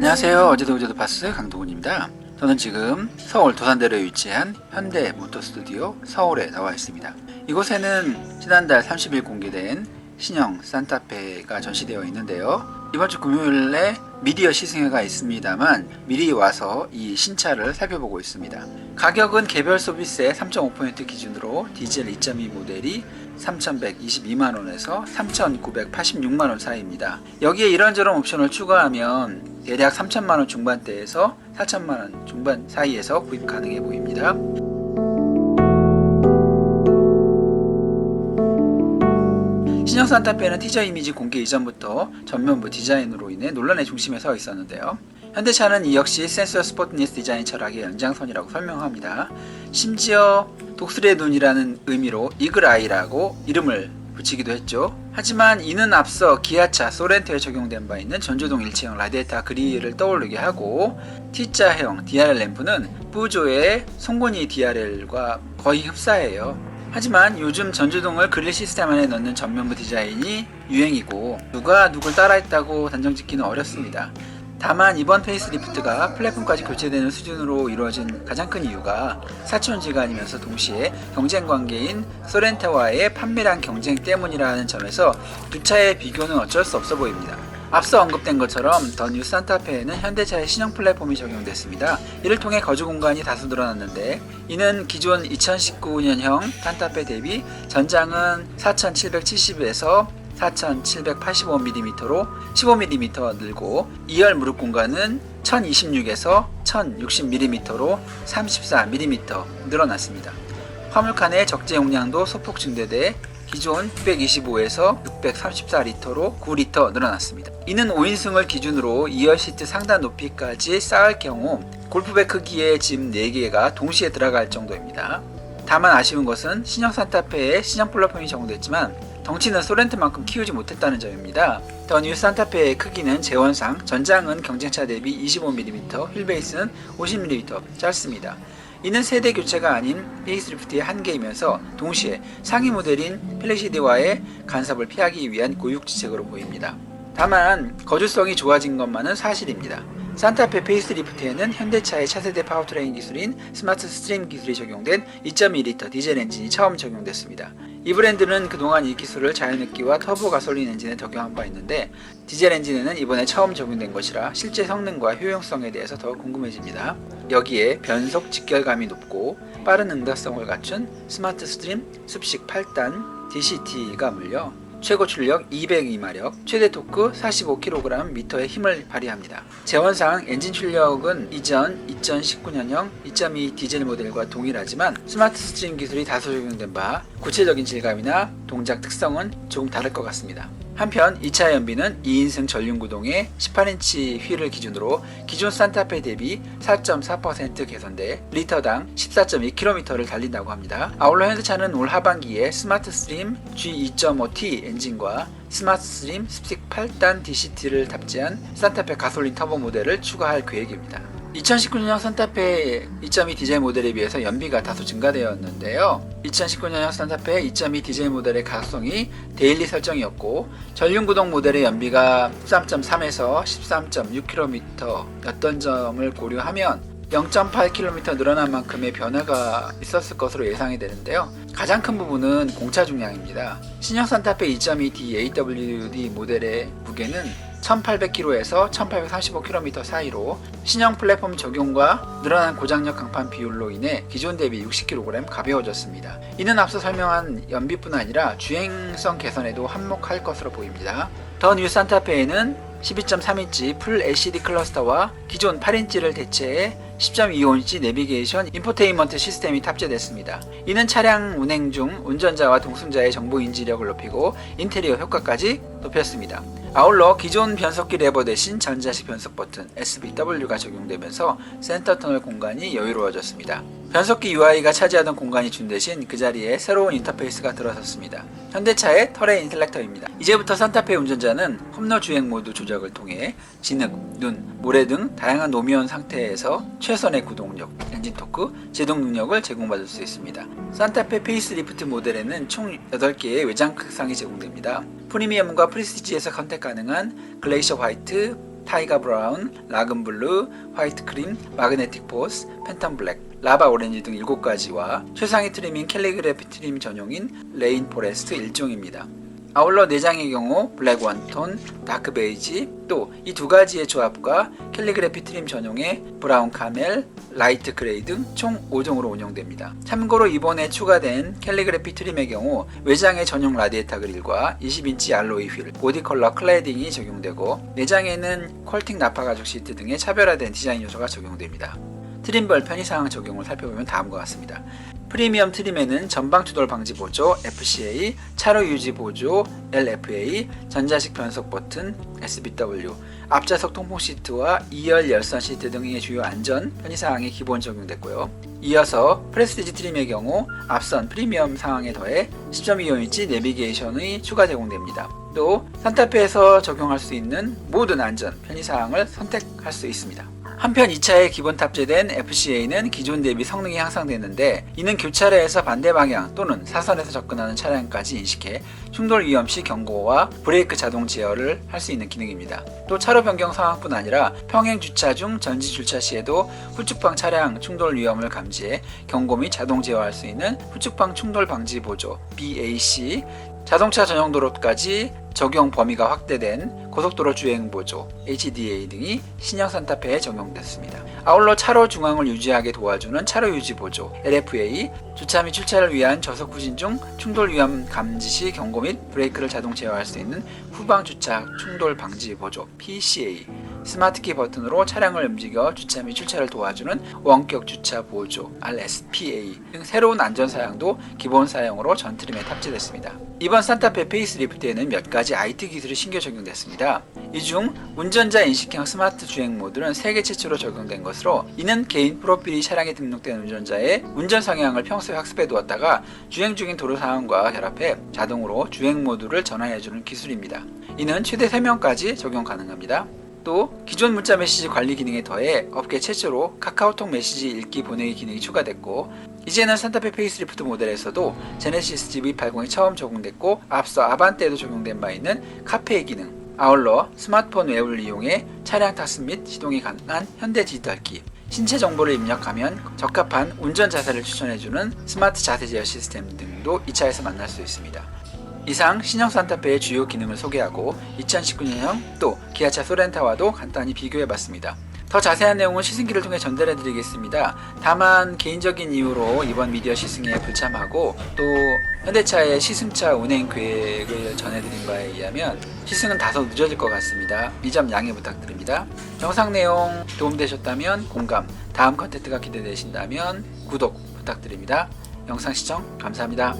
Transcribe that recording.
안녕하세요. 어제도 어제도 파스 강동훈입니다. 저는 지금 서울 도산대로에 위치한 현대 모터 스튜디오 서울에 나와 있습니다. 이곳에는 지난달 30일 공개된 신형 산타페가 전시되어 있는데요. 이번 주 금요일에 미디어 시승회가 있습니다만 미리 와서 이 신차를 살펴보고 있습니다. 가격은 개별 소비세 3.5% 기준으로 디젤 2.2 모델이 3,122만원에서 3,986만원 사이입니다. 여기에 이런저런 옵션을 추가하면 대략 3천만원 중반대에서 4천만원 중반 사이에서 구입 가능해 보입니다. 신형 산타페는 티저 이미지 공개 이전부터 전면부 디자인으로 인해 논란의 중심에 서 있었는데요. 현대차는 이 역시 센서 스포트니스 디자인 철학의 연장선이라고 설명합니다. 심지어 독수리의 눈이라는 의미로 이글아이라고 이름을 붙이기도 했죠. 하지만 이는 앞서 기아차 소렌토에 적용된 바 있는 전조동 일체형 라디에타 그릴을 떠올리게 하고 T자형 DRL 램프는 뿌조의 송곳니 DRL과 거의 흡사해요. 하지만 요즘 전조등을 그릴 시스템 안에 넣는 전면부 디자인이 유행이고 누가 누굴 따라했다고 단정 짓기는 어렵습니다. 다만 이번 페이스리프트가 플랫폼까지 교체되는 수준으로 이루어진 가장 큰 이유가 사촌지간이면서 동시에 경쟁 관계인 소렌타와의 판매량 경쟁 때문이라는 점에서 두 차의 비교는 어쩔 수 없어 보입니다. 앞서 언급된 것처럼 더 뉴 산타페에는 현대차의 신형 플랫폼이 적용됐습니다. 이를 통해 거주 공간이 다소 늘어났는데 이는 기존 2019년형 산타페 대비 전장은 4770에서 4785mm로 15mm 늘고 2열 무릎 공간은 1026에서 1060mm로 34mm 늘어났습니다. 화물칸의 적재 용량도 소폭 증대돼 기존 625에서 634리터로 9리터 늘어났습니다. 이는 5인승을 기준으로 2열 시트 상단 높이까지 쌓을 경우 골프백 크기의 짐 4개가 동시에 들어갈 정도입니다. 다만 아쉬운 것은 신형 산타페에 신형 플랫폼이 적용됐지만 덩치는 소렌트만큼 키우지 못했다는 점입니다. 더 뉴 산타페의 크기는 재원상 전장은 경쟁차 대비 25mm, 휠베이스는 50mm 짧습니다. 이는 세대 교체가 아닌 페이스리프트의 한계이면서 동시에 상위 모델인 플래시드와의 간섭을 피하기 위한 고육지책으로 보입니다. 다만 거주성이 좋아진 것만은 사실입니다. 산타페 페이스리프트에는 현대차의 차세대 파워트레인 기술인 스마트 스트림 기술이 적용된 2.2L 디젤 엔진이 처음 적용됐습니다. 이 브랜드는 그동안 이 기술을 자연흡기와 터보 가솔린 엔진에 적용한 바 있는데 디젤 엔진에는 이번에 처음 적용된 것이라 실제 성능과 효용성에 대해서 더 궁금해집니다. 여기에 변속 직결감이 높고 빠른 응답성을 갖춘 스마트 스트림 습식 8단 DCT가 물려 최고 출력 202마력, 최대 토크 45kg 미터의 힘을 발휘합니다. 재원상 엔진 출력은 이전 2019년형 2.2 디젤 모델과 동일하지만 스마트 스트림 기술이 다소 적용된 바 구체적인 질감이나 동작 특성은 조금 다를 것 같습니다. 한편 2차 연비는 2인승 전륜 구동의 18인치 휠을 기준으로 기존 산타페 대비 4.4% 개선돼 리터당 14.2km를 달린다고 합니다. 아울러 현대차는 올 하반기에 스마트 스트림 G2.5T 엔진과 스마트 스트림 습식 8단 DCT를 탑재한 산타페 가솔린 터보 모델을 추가할 계획입니다. 2019년형 산타페 2.2 디젤 모델에 비해서 연비가 다소 증가되었는데요. 2019년형 산타페 2.2 디젤 모델의 가속성이 데일리 설정이었고 전륜 구동 모델의 연비가 13.3에서 13.6km였던 점을 고려하면 0.8km 늘어난 만큼의 변화가 있었을 것으로 예상이 되는데요. 가장 큰 부분은 공차 중량입니다. 신형 산타페 2.2D AWD 모델의 무게는 1800km에서 1835km 사이로 신형 플랫폼 적용과 늘어난 고장력 강판 비율로 인해 기존 대비 60kg 가벼워졌습니다. 이는 앞서 설명한 연비뿐 아니라 주행성 개선에도 한몫할 것으로 보입니다. 더 뉴 산타페에는 12.3인치 풀 LCD 클러스터와 기존 8인치를 대체해 10.25인치 내비게이션 인포테인먼트 시스템이 탑재됐습니다. 이는 차량 운행 중 운전자와 동승자의 정보 인지력을 높이고 인테리어 효과까지 높였습니다. 아울러 기존 변속기 레버 대신 전자식 변속 버튼 SBW가 적용되면서 센터 터널 공간이 여유로워졌습니다. 변속기 UI가 차지하던 공간이 준 대신 그 자리에 새로운 인터페이스가 들어섰습니다. 현대차의 터레 인텔렉터입니다. 이제부터 산타페 운전자는 홈러 주행 모드 조작을 통해 진흙, 눈, 모래 등 다양한 노면 상태에서 최선의 구동력, 엔진 토크, 제동 능력을 제공받을 수 있습니다. 산타페 페이스리프트 모델에는 총 8개의 외장 극상이 제공됩니다. 프리미엄과 프리스티지에서 컨택 가능한 글레이셔 화이트, 타이거 브라운, 라금 블루, 화이트 크림, 마그네틱 포스, 팬텀 블랙, 라바 오렌지 등 7가지와 최상위 트림인 캘리그래피 트림 전용인 레인 포레스트 1종입니다. 아울러 내장의 경우 블랙 원톤, 다크 베이지, 또 이 두 가지의 조합과 캘리그래피 트림 전용의 브라운 카멜, 라이트 그레이 등 총 5종으로 운영됩니다. 참고로 이번에 추가된 캘리그래피 트림의 경우 외장에 전용 라디에타 그릴과 20인치 알로이 휠, 보디 컬러 클래딩이 적용되고 내장에는 퀄팅 나파 가죽 시트 등의 차별화된 디자인 요소가 적용됩니다. 트림별 편의사항 적용을 살펴보면 다음과 같습니다. 프리미엄 트림에는 전방 추돌 방지 보조 FCA, 차로 유지 보조 LFA, 전자식 변속 버튼 SBW, 앞좌석 통풍 시트와 2열 열선 시트 등의 주요 안전 편의사항이 기본 적용됐고요. 이어서 프레스티지 트림의 경우 앞선 프리미엄 상황에 더해 10.25인치 내비게이션의 추가 제공됩니다. 또 산타페에서 적용할 수 있는 모든 안전 편의사항을 선택할 수 있습니다. 한편 2차에 기본 탑재된 FCA는 기존 대비 성능이 향상되는데 이는 교차로에서 반대 방향 또는 사선에서 접근하는 차량까지 인식해 충돌 위험 시 경고와 브레이크 자동 제어를 할 수 있는 기능입니다. 또 차로 변경 상황뿐 아니라 평행 주차 중 전지 주차 시에도 후측방 차량 충돌 위험을 감지해 경고 및 자동 제어할 수 있는 후측방 충돌 방지 보조 BAC 자동차 전용 도로까지 적용 범위가 확대된 고속도로 주행 보조 HDA 등이 신형 산타페에 적용됐습니다. 아울러 차로 중앙을 유지하게 도와주는 차로 유지 보조 LFA 주차 및 출차를 위한 저속 후진 중 충돌 위험 감지 시 경고 및 브레이크를 자동 제어할 수 있는 후방 주차 충돌 방지 보조 PCA 스마트키 버튼으로 차량을 움직여 주차 및 출차를 도와주는 원격 주차 보조 RSPA 등 새로운 안전 사양도 기본 사양으로 전 트림에 탑재됐습니다. 이번 산타페 페이스리프트에는 몇 가지 IT 기술이 신규 적용됐습니다. 이 중 운전자 인식형 스마트 주행 모드는 세계 최초로 적용된 것으로 이는 개인 프로필이 차량에 등록된 운전자의 운전 성향을 평소에 학습해 두었다가 주행 중인 도로 상황과 결합해 자동으로 주행 모드를 전환해주는 기술입니다. 이는 최대 3명까지 적용 가능합니다. 또 기존 문자 메시지 관리 기능에 더해 업계 최초로 카카오톡 메시지 읽기 보내기 기능이 추가됐고 이제는 산타페 페이스리프트 모델에서도 제네시스 GV80이 처음 적용됐고 앞서 아반떼에도 적용된 바 있는 카페의 기능 아울러 스마트폰 앱을 이용해 차량 탑승 및 시동이 가능한 현대 디지털키 신체 정보를 입력하면 적합한 운전 자세를 추천해주는 스마트 자세 제어 시스템 등도 이 차에서 만날 수 있습니다. 이상 신형 산타페의 주요 기능을 소개하고 2019년형 또 기아차 소렌타와도 간단히 비교해봤습니다. 더 자세한 내용은 시승기를 통해 전달해드리겠습니다. 다만 개인적인 이유로 이번 미디어 시승에 불참하고 또 현대차의 시승차 운행 계획을 전해드린 바에 의하면 시승은 다소 늦어질 것 같습니다. 이 점 양해 부탁드립니다. 영상 내용 도움되셨다면 공감, 다음 컨텐츠가 기대되신다면 구독 부탁드립니다. 영상 시청 감사합니다.